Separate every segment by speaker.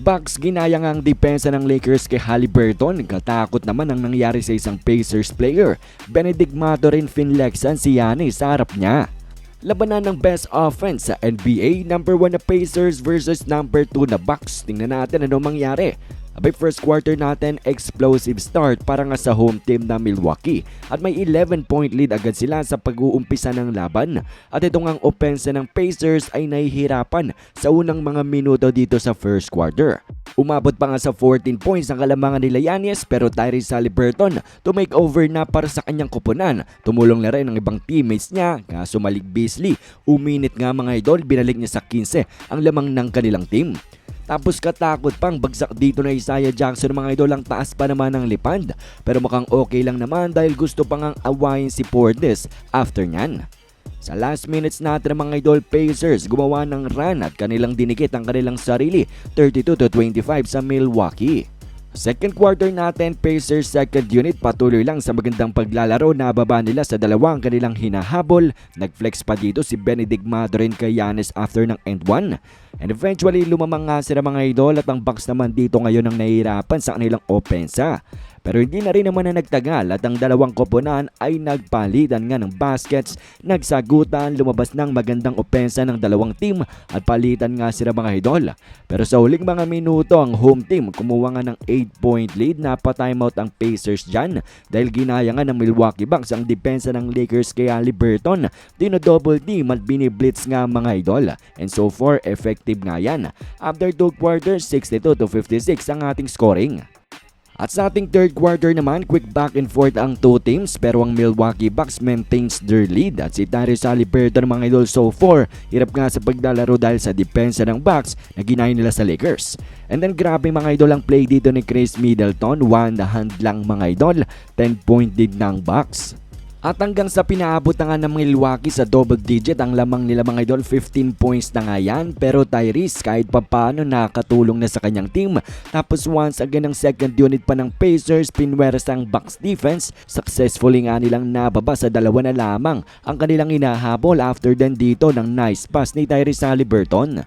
Speaker 1: Bucks ginaya nga ang depensa ng Lakers kay Halliburton. Katakot naman ang nangyari sa isang Pacers player. Benedict Mathurin finlexan si Giannis sa harap niya. Labanan ng best offense sa NBA, number 1 na Pacers versus number 2 na Bucks. Tingnan natin ano mangyari. Abay first quarter natin, explosive start para nga sa home team na Milwaukee at may 11 point lead agad sila sa pag-uumpisa ng laban. At ito ngang opensa ng Pacers ay nahihirapan sa unang mga minuto dito sa first quarter. Umabot pa nga sa 14 points ang kalamangan nila Yanis pero Tyrese Halliburton to make over na para sa kanyang kupunan. Tumulong na rin ang ibang teammates niya kaso Malik Beasley. Uminit nga mga idol, binalik niya sa 15 ang lamang ng kanilang team. Tapos katakot pang bagsak dito na Isaiah Jackson mga idol ang taas pa naman ng lipad. Pero mukhang okay lang naman dahil gusto pa ngang awayin si Portis after nyan. Sa last minutes natin mga idol Pacers gumawa ng run at kanilang dinikit ang kanilang sarili 32 to 25 sa Milwaukee. Second quarter natin, Pacers second unit patuloy lang sa magandang paglalaro na baba nila sa dalawang kanilang hinahabol. Nagflex pa dito si Benedict Mathurin kay Giannis after ng end 1. And eventually lumamang nga sila mga idol at ang Bucks naman dito ngayon ang nahihirapan sa kanilang opensa. Pero hindi na rin naman na nagtagal at ang dalawang koponan ay nagpalitan nga ng baskets, nagsagutan, lumabas ng magandang opensa ng dalawang team at palitan nga sila mga idol. Pero sa huling mga minuto ang home team kumuha nga ng 8 point lead na pa-timeout ang Pacers dyan dahil ginaya nga ng Milwaukee Bucks ang depensa ng Lakers kay Halliburton. Dino double team at biniblitz nga mga idol. And so far effective nga yan. After 2 quarters 62 to 56 ang ating scoring. At sa ating third quarter naman, quick back and forth ang two teams pero ang Milwaukee Bucks maintains their lead at si Tyrese Halliburton mga idol so far hirap nga sa paglalaro dahil sa depensa ng Bucks na ginaya nila sa Lakers. And then grabe mga idol ang play dito ni Chris Middleton, one hand lang mga idol, 10 point lead ng Bucks. At hanggang sa pinaabot na nga ng Milwaukee sa double digit ang lamang nila mga idol 15 points na nga yan. Pero Tyrese kahit papano nakatulong na sa kanyang team. Tapos once again ang second unit pa ng Pacers pinweras ang Bucks defense. Successfully nga nilang nababa sa dalawa na lamang ang kanilang inahabol after then dito ng nice pass ni Tyrese Halliburton.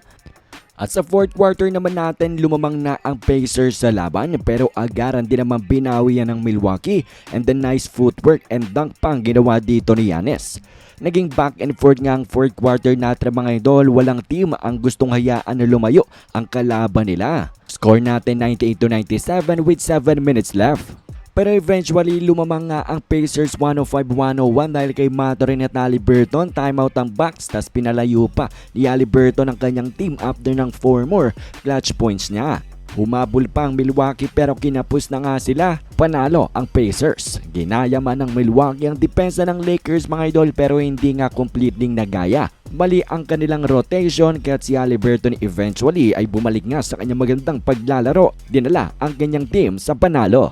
Speaker 1: At sa fourth quarter naman natin, lumamang na ang Pacers sa laban pero agaran din naman binawi yan ng Milwaukee and the nice footwork and dunk pang ginawa dito ni Giannis. Naging back and forth nga ang fourth quarter natin mga idol, walang team ang gustong hayaan na lumayo ang kalaban nila. Score natin 98 to 97 with 7 minutes left. Pero eventually lumamang nga ang Pacers 105-101 dahil kay Maturin at Halliburton. Timeout ang Bucks tas pinalayo pa ni Halliburton ang kanyang team after ng 4 more clutch points niya. Humabol pa ang Milwaukee pero kinapos na nga sila. Panalo ang Pacers. Ginaya man ng Milwaukee ang depensa ng Lakers mga idol pero hindi nga completely nagaya. Mali ang kanilang rotation kaya si Halliburton eventually ay bumalik nga sa kanyang magandang paglalaro. Dinala ang kanyang team sa panalo.